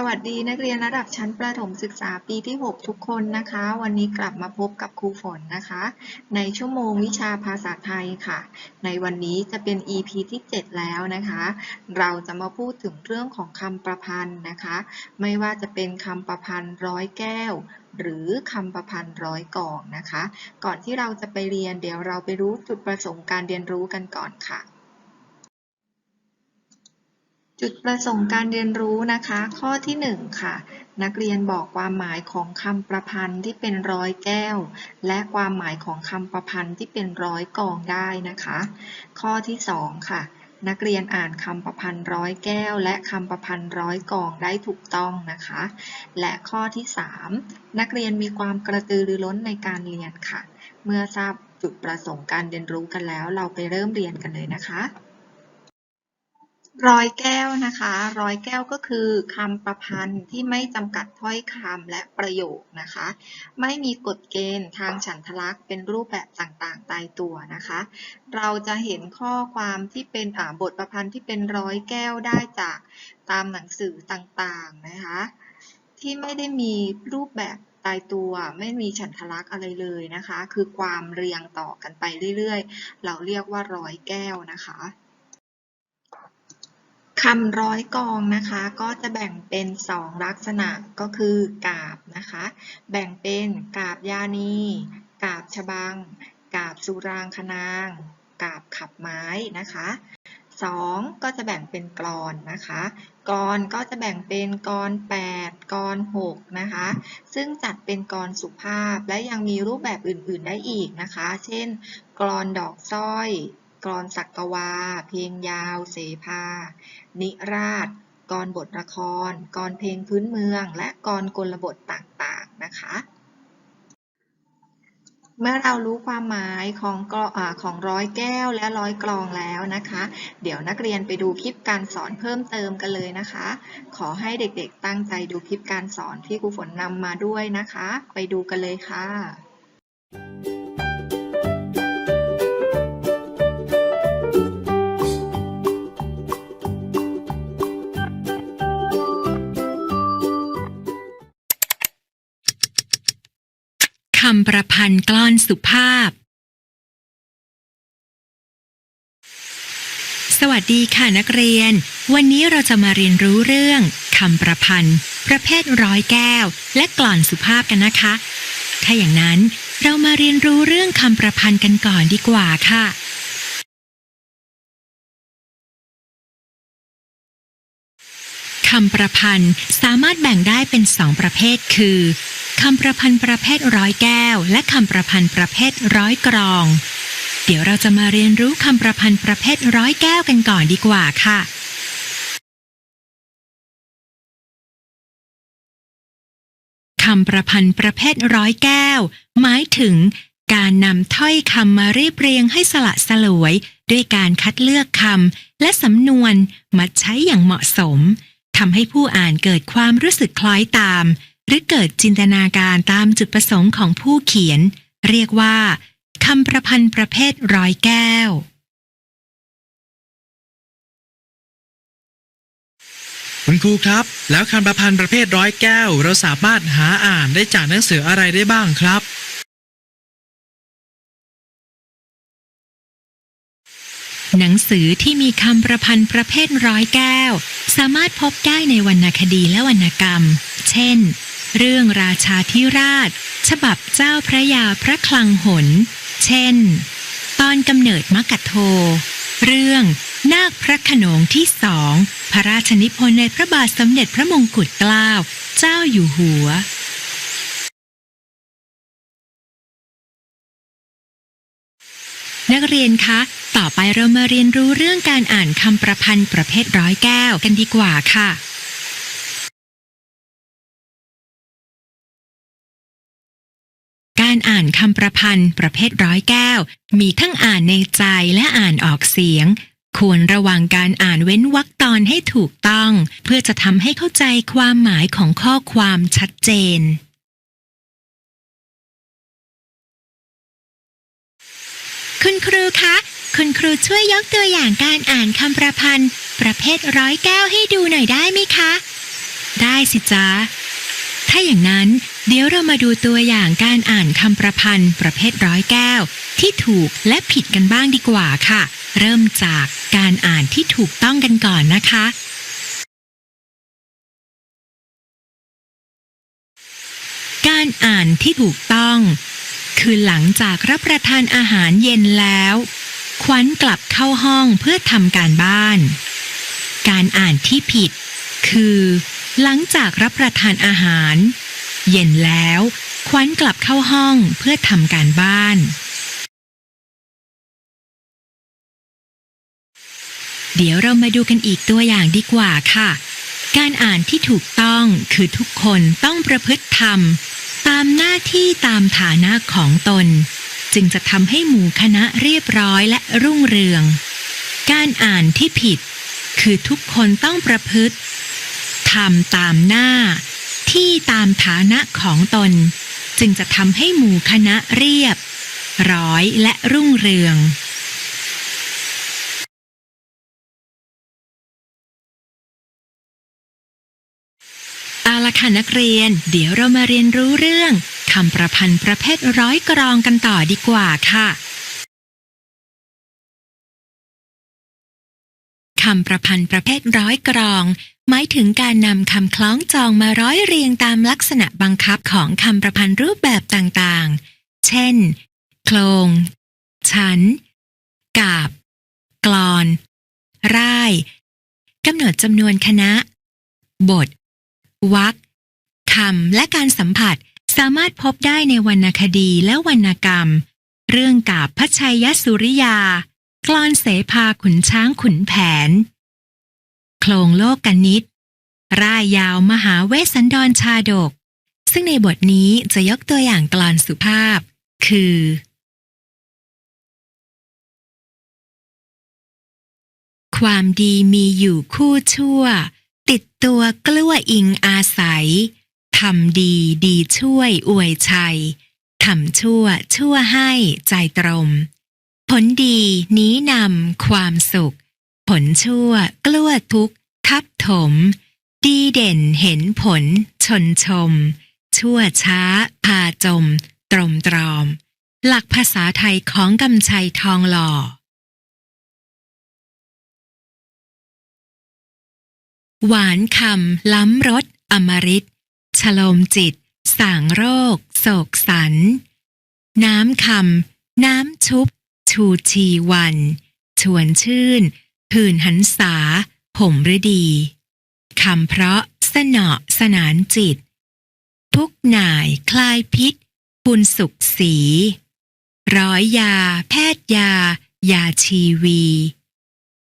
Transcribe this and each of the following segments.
สวัสดีนักเรียนระดับชั้นประถมศึกษาปีที่ 6 ทุกคนนะคะ วันนี้กลับมาพบกับครูฝนนะคะ ในชั่วโมงวิชาภาษาไทยค่ะ ในวันนี้จะเป็น EP ที่ 7 แล้วนะคะ เราจะมาพูดถึงเรื่องของคำประพันธ์นะคะ ไม่ว่าจะเป็นคำประพันธ์ร้อยแก้ว หรือคำประพันธ์ร้อยกองนะคะ ก่อนที่เราจะไปเรียนเดี๋ยวเราไปรู้จุดประสงค์การเรียนรู้กันก่อนค่ะ จุดประสงค์การเรียนรู้นะคะ ข้อที่หนึ่งค่ะ นักเรียนบอกความหมายของคำประพันธ์ที่เป็นร้อยแก้ว และความหมายของคำประพันธ์ที่เป็นร้อยกองได้นะคะ ข้อที่สองค่ะ นักเรียนอ่านคำประพันธ์ร้อยแก้ว และคำประพันธ์ร้อยกองได้ถูกต้องนะคะ และข้อที่สามนักเรียนมีความกระตือรือร้นในการเรียนค่ะ เมื่อทราบจุดประสงค์การเรียนรู้กันแล้ว เราไปเริ่มเรียนกันเลยนะคะ ร้อยแก้วนะคะร้อยแก้วก็คือคำประพันธ์ที่ไม่จำกัดถ้อยคำและประโยคนะคะ ไม่มีกฎเกณฑ์ทางฉันทลักษณ์เป็นรูปแบบต่างๆ ตายตัวนะคะ เราจะเห็นข้อความที่เป็นบทประพันธ์ที่เป็นร้อยแก้วได้จากตามหนังสือต่างๆนะคะ ที่ไม่ได้มีรูปแบบตายตัวไม่มีฉันทลักษณ์อะไรเลยนะคะ คือความเรียงต่อกันไปเรื่อยๆ เราเรียกว่าร้อยแก้วนะคะ คำร้อยกองนะคะก็จะแบ่งเป็น 2 ลักษณะก็คือกาบนะคะ แบ่งเป็นกาบยานี กาบฉบัง กาบสุรางคนาง กาบขับไม้นะคะ 2 ก็จะแบ่งเป็นกลอนนะคะกลอนก็จะแบ่งเป็นกลอน8กลอน6นะคะ ซึ่งจัดเป็นกลอนสุภาพและยังมีรูปแบบอื่น ๆ ได้อีกนะคะ เช่นกลอนดอกสร้อย กลอนสักกวา เพลงยาว เสภา นิราศกรบทละคร กรเพลงพื้นเมือง และกรกลบทต่างๆนะคะ เมื่อเรารู้ความหมายของกอของร้อยแก้วและร้อยกลองแล้วนะคะ เดี๋ยวนักเรียนไปดูคลิปการสอนเพิ่มเติมกันเลยนะคะ ขอให้เด็กๆตั้งใจดูคลิปการสอนที่ครูฝนนำมาด้วยนะคะ ไปดูกันเลยค่ะคำ ประพันธ์กลอนสุภาพ สวัสดีค่ะนักเรียน วันนี้เราจะมาเรียนรู้เรื่องคำประพันธ์ ประเภทร้อยแก้ว และกลอนสุภาพกันนะคะ ถ้าอย่างนั้นเรามาเรียนรู้เรื่องคำประพันธ์กันก่อนดีกว่าค่ะคำประพันธ์สามารถแบ่งได้เป็นสองประเภทคือ คำประพันธ์ประเภทร้อยแก้ว และคำประพันธ์ประเภทร้อยกรอง เดี๋ยวเราจะมาเรียนรู้คำประพันธ์ประเภทร้อยแก้วกันก่อนดีกว่าค่ะ คำประพันธ์ประเภทร้อยแก้ว หมายถึงการนำถ้อยคำมาเรียบเรียงให้สละสลวย ด้วยการคัดเลือกคำและสำนวนมาใช้อย่างเหมาะสมทำให้ผู้อ่านเกิดความรู้สึกคล้อยตาม หรือเกิดจินตนาการตามจุดประสงค์ของผู้เขียน เรียกว่าคำประพันธ์ประเภทร้อยแก้ว คุณครูครับ แล้วคำประพันธ์ประเภทร้อยแก้ว เราสามารถหาอ่านได้จากหนังสืออะไรได้บ้างครับ หนังสือที่มีคำประพันธ์ประเภทร้อยแก้ว สามารถพบได้ในวรรณคดีและวรรณกรรม เช่น เรื่องราชาธิราช ฉบับเจ้าพระยาพระคลังหน เช่น ตอนกำเนิดมกะโท เรื่องนาคพระขนงที่สอง พระราชนิพนธ์ในพระบาทสมเด็จพระมงกุฎเกล้า เจ้าอยู่หัวนักเรียนคะ ต่อไปเรามาเรียนรู้เรื่องการอ่านคำประพันธ์ประเภทร้อยแก้วกันดีกว่าค่ะ การอ่านคำประพันธ์ประเภทร้อยแก้ว มีทั้งอ่านในใจและอ่านออกเสียง ควรระวังการอ่านเว้นวรรคตอนให้ถูกต้อง เพื่อจะทำให้เข้าใจความหมายของข้อความชัดเจน คุณครูคะ คุณครูช่วยยกตัวอย่างการอ่านคำประพันธ์ ประเภทร้อยแก้วให้ดูหน่อยได้ไหมคะ ได้สิจ๊ะถ้าอย่างนั้น เดี๋ยวเรามาดูตัวอย่างการอ่านคำประพันธ์ประเภทร้อยแก้ว ที่ถูกและผิดกันบ้างดีกว่าค่ะ เริ่มจากการอ่านที่ถูกต้องกันก่อนนะคะ การอ่านที่ถูกต้อง คือหลังจากรับประทานอาหารเย็นแล้ว ขวัญกลับเข้าห้องเพื่อทำการบ้าน การอ่านที่ผิด คือ หลังจากรับประทานอาหาร เย็นแล้วขวัญกลับเข้าห้องเพื่อทำการบ้าน เดี๋ยวเรามาดูกันอีกตัวอย่างดีกว่าค่ะ การอ่านที่ถูกต้องคือทุกคนต้องประพฤติธรรม ตามหน้าที่ตามฐานะของตน จึงจะทำให้หมู่คณะเรียบร้อยและรุ่งเรือง การอ่านที่ผิด คือทุกคนต้องประพฤติทำตามหน้า ที่ตามฐานะของตน จึงจะทำให้หมู่คณะเรียบ ร้อยและรุ่งเรืองเอาละค่ะนักเรียน เดี๋ยวเรามาเรียนรู้เรื่องคำประพันธ์ประเภทร้อยกรองกันต่อดีกว่าค่ะ คำประพันธ์ประเภทร้อยกรอง หมายถึงการนำคำคล้องจองมาร้อยเรียงตามลักษณะบังคับของคำประพันธ์รูปแบบต่างๆ เช่น โครงชัน กาบ กลอน ร่ายกำหนดจำนวนคณะ บทวรรคคำและการสัมผัสสามารถพบได้ในวรรณคดีและวรรณกรรม เรื่องกาบพระชัยยสุริยา กลอนเสภาขุนช้างขุนแผน โครงโลกกนิตร่ายยาวมหาเวสสันดรชาดก ซึ่งในบทนี้จะยกตัวอย่างกลอนสุภาพ คือ ความดีมีอยู่คู่ชั่ว ติดตัวกล้วอิงอาศัยทำดีดีช่วยอวยชัยทำชั่วชั่วให้ใจตรม ผลดีนี้นำความสุข ผลชั่ว กลัวทุกทับถม ดีเด่นเห็นผล ชนชม ชั่วช้า พาจม ตรมตรอม หลักภาษาไทยของกำชัยทองหล่อหวานคำล้ำรสอมฤตฉลมจิต สางโรค โศกสัน น้ำคำ น้ำชุบ ชูชีวัน ชวนชื่น ผื่นหันษา ผมฤดีคำเพราะสนอสนานจิต ทุกหน่ายคลายพิษบุญสุขสี ร้อยยา แพทย์ยา ยาชีวี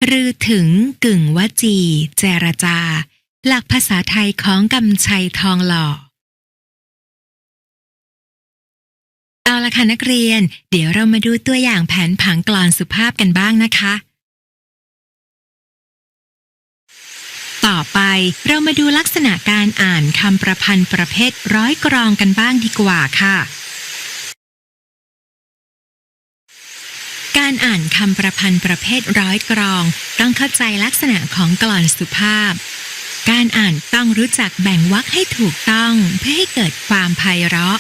รือถึงกึ่งวจี เจรจา หลักภาษาไทยของกำชัยทองหล่อ เอาละค่ะนักเรียน เดี๋ยวเรามาดูตัวอย่างแผนผังกลอนสุภาพกันบ้างนะคะ ต่อไปเรามาดูลักษณะการอ่านคำประพันธ์ประเภทร้อยกรองกันบ้างดีกว่าค่ะ การอ่านคำประพันธ์ประเภทร้อยกรอง ต้องเข้าใจลักษณะของกลอนสุภาพ การอ่านต้องรู้จักแบ่งวรรคให้ถูกต้องเพื่อให้เกิดความไพเราะ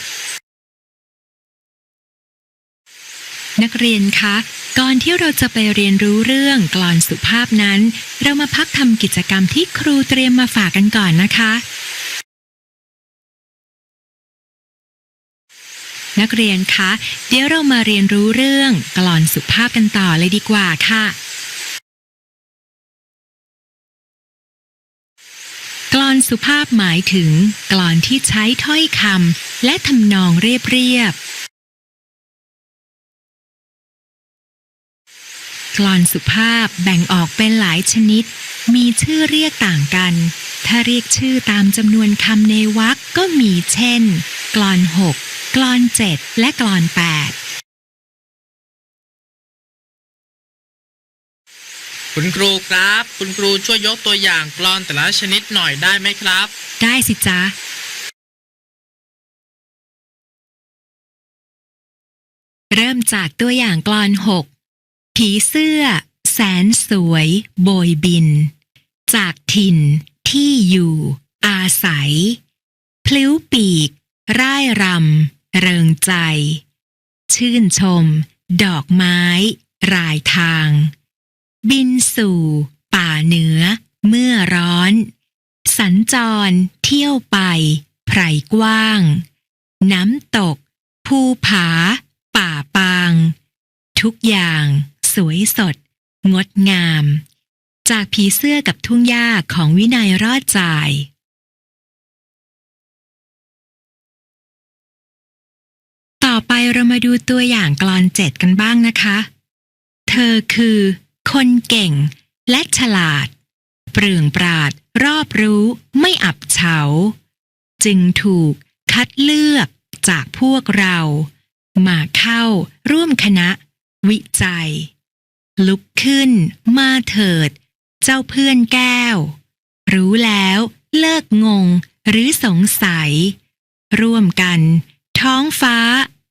นักเรียนคะ ก่อนที่เราจะไปเรียนรู้เรื่องกลอนสุภาพนั้น เรามาพักทำกิจกรรมที่ครูเตรียมมาฝากกันก่อนนะคะ นักเรียนคะ เดี๋ยวเรามาเรียนรู้เรื่องกลอนสุภาพกันต่อเลยดีกว่าค่ะ กลอนสุภาพหมายถึง กลอนที่ใช้ถ้อยคำและทำนองเรียบเรียบ กลอนสุภาพแบ่งออกเป็นหลายชนิด มีชื่อเรียกต่างกัน ถ้าเรียกชื่อตามจำนวนคำในวรรคก็มีเช่น กลอนหกกลอนเจ็ดและกลอนแปดคุณครูครับ คุณครูช่วยยกตัวอย่างกลอนแต่ละชนิดหน่อยได้ไหมครับ ได้สิจ๊ะเริ่มจากตัวอย่างกลอนหก ผีเสื้อ แสนสวย โบยบิน จากถิ่นที่อยู่ อาใสพลิ้วปีก ร่ายรำ เริงใจ ชื่นชม ดอกไม้ รายทาง บินสู่ ป่าเหนือ เมื่อร้อน สัญจรเที่ยวไปไพรกว้าง น้ำตก ภูผา ป่าปาง ทุกอย่าง สวยสด งดงาม จากผีเสื้อกับทุ่งหญ้าของวินัยรอดจ่าย ต่อไปเรามาดูตัวอย่างกลอนเจ็ดกันบ้างนะคะ เธอคือ คนเก่ง และฉลาด เปลื่องปราด รอบรู้ ไม่อับเฉา จึงถูกคัดเลือกจากพวกเรา มาเข้าร่วมคณะ วิจัย ลุกขึ้น มาเถิด เจ้าเพื่อนแก้ว รู้แล้วเลิกงงหรือสงสัย ร่วมกัน ท้องฟ้า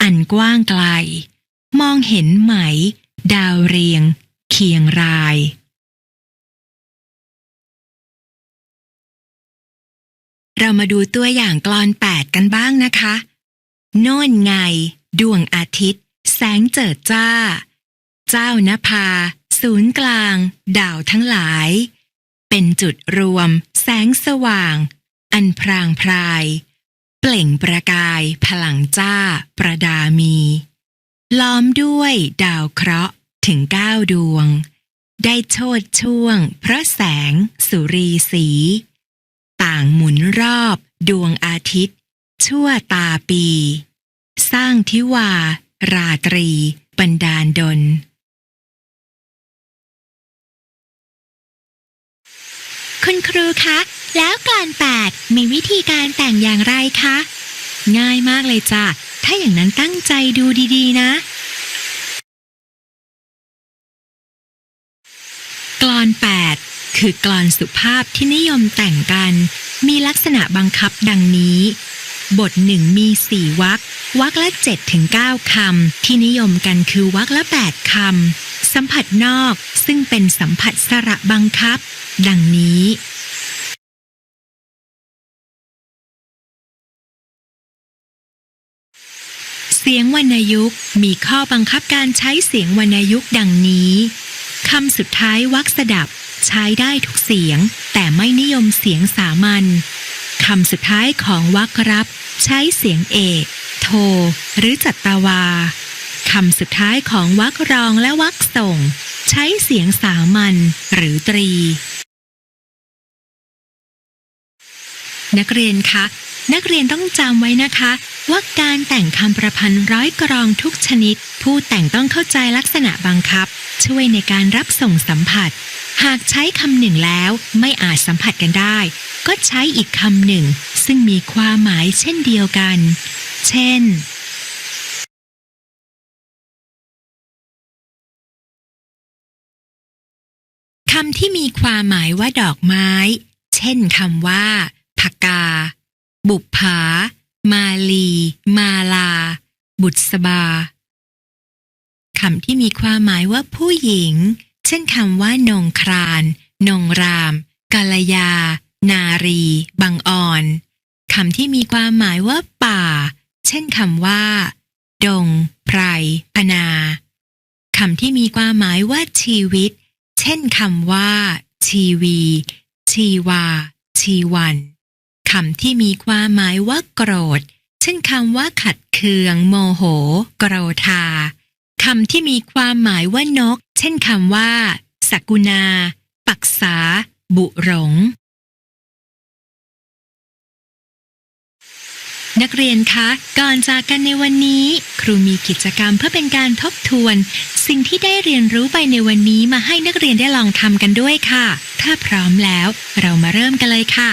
อันกว้างไกล มองเห็นไหม ดาวเรียง เคียงรายเรามาดูตัวอย่างกลอนแปดกันบ้างนะคะ โน่นไง ดวงอาทิตย์ แสงเจิดจ้า เจ้านภา ศูนย์กลาง ดาวทั้งหลาย เป็นจุดรวม แสงสว่าง อันพรางพราย เปล่งประกายพลังจ้าประดามี ล้อมด้วยดาวเคราะห์ถึงเก้าดวง ได้โชดช่วงพระแสงสุรีสี ต่างหมุนรอบดวงอาทิตย์ ชั่วตาปี สร้างทิวาราตรี บันดาลดล คุณครูคะ แล้วกลอนแปดมีวิธีการแต่งอย่างไรคะ ง่ายมากเลยจ้ะ ถ้าอย่างนั้นตั้งใจดูดีๆ นะ กลอนแปดคือกลอนสุภาพที่นิยมแต่งกัน มีลักษณะบังคับดังนี้ บทหนึ่งมีสี่วรรค วรรคละเจ็ดถึงเก้าคำ ที่นิยมกันคือวรรคละแปดคำ สัมผัสนอกซึ่งเป็นสัมผัสสระบังคับ ดังนี้ เสียงวรรณยุกต์มีข้อบังคับการใช้เสียงวรรณยุกต์ดังนี้คำสุดท้ายวรรคสดับใช้ได้ทุกเสียง แต่ไม่นิยมเสียงสามัญคำสุดท้ายของวรรครับ ใช้เสียงเอก โท หรือจัตตาวาคำสุดท้ายของวรรครองและวรรคส่ง ใช้เสียงสามัญหรือตรี นักเรียนคะ นักเรียนต้องจำไว้นะคะ ว่าการแต่งคำประพันธ์ร้อยกรองทุกชนิด ผู้แต่งต้องเข้าใจลักษณะบังคับ ช่วยในการรับส่งสัมผัส หากใช้คำหนึ่งแล้วไม่อาจสัมผัสกันได้ ก็ใช้อีกคำหนึ่ง ซึ่งมีความหมายเช่นเดียวกัน เช่นคำที่มีความหมายว่าดอกไม้ เช่นคำว่า ผกา บุปผา มาลี มาลา บุษบาคำที่มีความหมายว่าผู้หญิง เช่นคำว่านงคราน นงรามกาลยา นารี บังออนคำที่มีความหมายว่าป่า เช่นคำว่า ดง ไพร พนาคำที่มีความหมายว่าชีวิต เช่นคำว่า ชีวี ชีวา ชีวัน คำที่มีความหมายว่าโกรธ เช่นคำว่าขัดเคือง โมโห โกรธาคำที่มีความหมายว่านก เช่นคำว่าสกุณา ปักษา บุหรงนักเรียนคะ ก่อนจากกันในวันนี้ ครูมีกิจกรรมเพื่อเป็นการทบทวน สิ่งที่ได้เรียนรู้ไปในวันนี้มาให้นักเรียนได้ลองทำกันด้วยค่ะ ถ้าพร้อมแล้ว เรามาเริ่มกันเลยค่ะ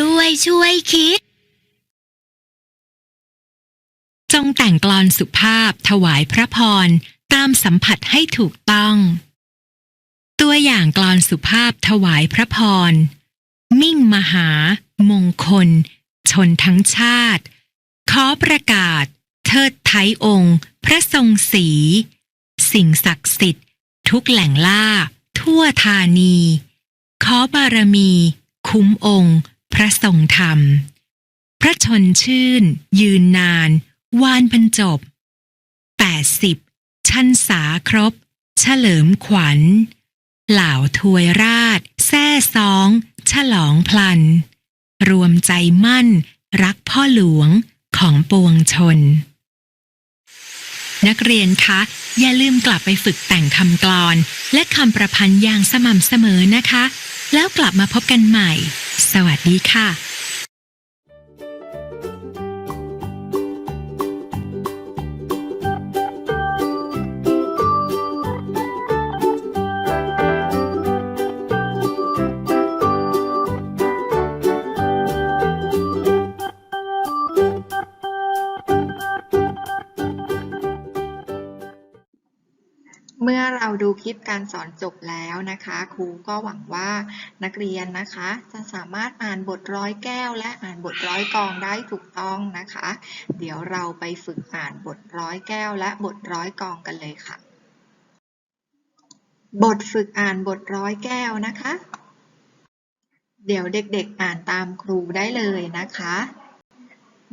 ด้วยช่วยคิด จงแต่งกลอนสุภาพถวายพระพรตามสัมผัสให้ถูกต้อง ตัวอย่างกลอนสุภาพถวายพระพร มิ่งมหา มงคล ชนทั้งชาติ ขอประกาศ เทิดไทยองค์ พระทรงศรีสิ่งศักดิ์สิทธิ์ ทุกแหล่งล่า ทั่วธานี ขอบารมี คุ้มองค์ พระทรงธรรม พระชนชื่น ยืนนาน วานบรรจบ 80 ชันสาครบ เฉลิมขวัญ เหล่าทวยราชแซ่ซอง ฉลองพลัน รวมใจมั่น รักพ่อหลวงของปวงชน นักเรียนคะ อย่าลืมกลับไปฝึกแต่งคำกลอน และคำประพันธ์อย่างสม่ำเสมอนะคะ แล้วกลับมาพบกันใหม่ สวัสดีค่ะ คลิปการสอนจบแล้วนะคะ ครูก็หวังว่านักเรียนนะคะ จะสามารถอ่านบทร้อยแก้ว และอ่านบทร้อยกองได้ถูกต้องนะคะ เดี๋ยวเราไปฝึกอ่านบทร้อยแก้ว และบทร้อยกองกันเลยค่ะ บทฝึกอ่านบทร้อยแก้วนะคะ เดี๋ยวเด็กๆอ่านตามครูได้เลยนะคะ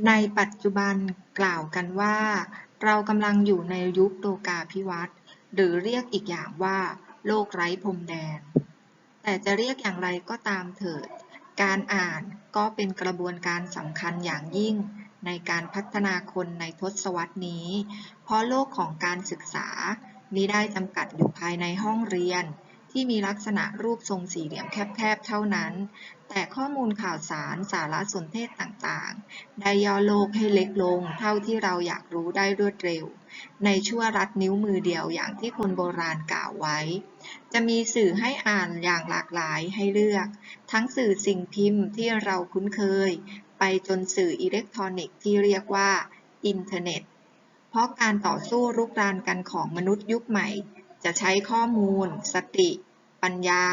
ในปัจจุบันกล่าวกันว่าเรากำลังอยู่ในยุคโลกาภิวัตน์ หรือเรียกอีกอย่างว่า โลกไร้พรมแดน แต่จะเรียกอย่างไรก็ตามเถิด การอ่านก็เป็นกระบวนการสำคัญอย่างยิ่งในการพัฒนาคนในทศวรรษนี้ เพราะโลกของการศึกษามิได้จำกัดอยู่ภายในห้องเรียน ที่มีลักษณะรูปทรงสี่เหลี่ยมแคบๆเท่านั้น แต่ข้อมูลข่าวสารสารสนเทศต่างๆ ได้ย่อโลกให้เล็กลงเท่าที่เราอยากรู้ได้รวดเร็ว ในชั่วรัดนิ้วมือเดียวอย่างที่คนโบราณกล่าวไว้ จะมีสื่อให้อ่านอย่างหลากหลายให้เลือก ทั้งสื่อสิ่งพิมพ์ที่เราคุ้นเคย ไปจนสื่ออิเล็กทรอนิกส์ที่เรียกว่าอินเทอร์เน็ต เพราะการต่อสู้รุกรานกันของมนุษย์ยุคใหม่ จะใช้ข้อมูล สติ ปัญญา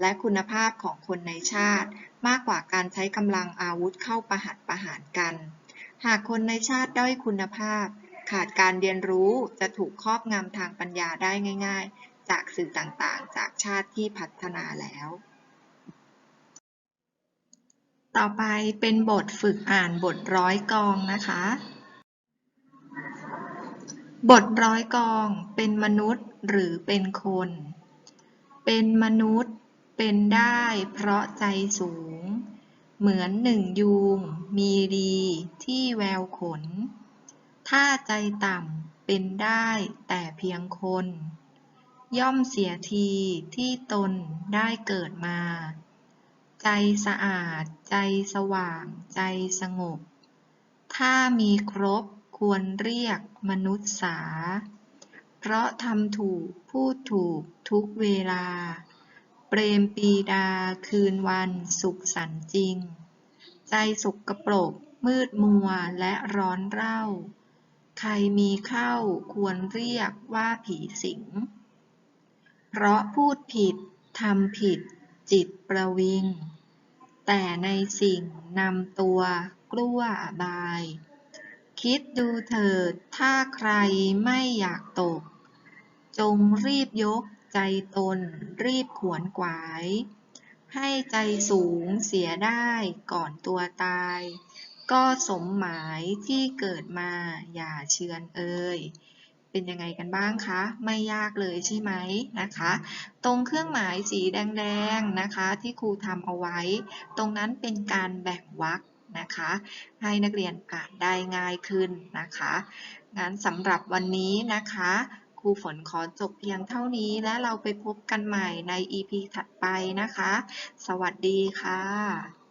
และคุณภาพของคนในชาติ มากกว่าการใช้กำลังอาวุธเข้าประหัตประหารกัน หากคนในชาติด้อยคุณภาพ ขาดการเรียนรู้จะถูกครอบงำทางปัญญาได้ง่าย ๆ จากสื่อต่างๆ จากชาติที่พัฒนาแล้ว ต่อไปเป็นบทฝึกอ่านบทร้อยกองนะคะ บทร้อยกองเป็นมนุษย์หรือเป็นคน เป็นมนุษย์เป็นได้เพราะใจสูง เหมือนหนึ่งยูงมีดีที่แววขน ถ้าใจต่ำเป็นได้แต่เพียงคน ย่อมเสียทีที่ตนได้เกิดมา ใจสะอาด ใจสว่าง ใจสงบ ถ้ามีครบควรเรียกมนุษย์สา เพราะทำถูกพูดถูกทุกเวลา เปรมปีดาคืนวันสุขสันจริง ใจสุกระปรกมืดมัวและร้อนเร่า ใครมีเข้าควรเรียกว่าผีสิง เพราะพูดผิดทำผิดจิตประวิง แต่ในสิ่งนำตัวกลัวบาย คิดดูเถิดถ้าใครไม่อยากตก จงรีบยกใจตนรีบขวนขวาย ให้ใจสูงเสียได้ก่อนตัวตาย ก็สมหมายที่เกิดมาอย่าเชือนเอ่ยเป็นยังไงกันบ้างคะ ไม่ยากเลยใช่ไหมนะคะ ตรงเครื่องหมายสีแดงๆนะคะที่ครูทำเอาไว้ ตรงนั้นเป็นการแบ่งวรรคนะคะ ให้นักเรียนอ่านได้ง่ายขึ้นนะคะงั้นสำหรับวันนี้นะคะครูฝนขอจบเพียงเท่านี้และเราไปพบกันใหม่ใน EP ถัดไปนะคะ สวัสดีค่ะ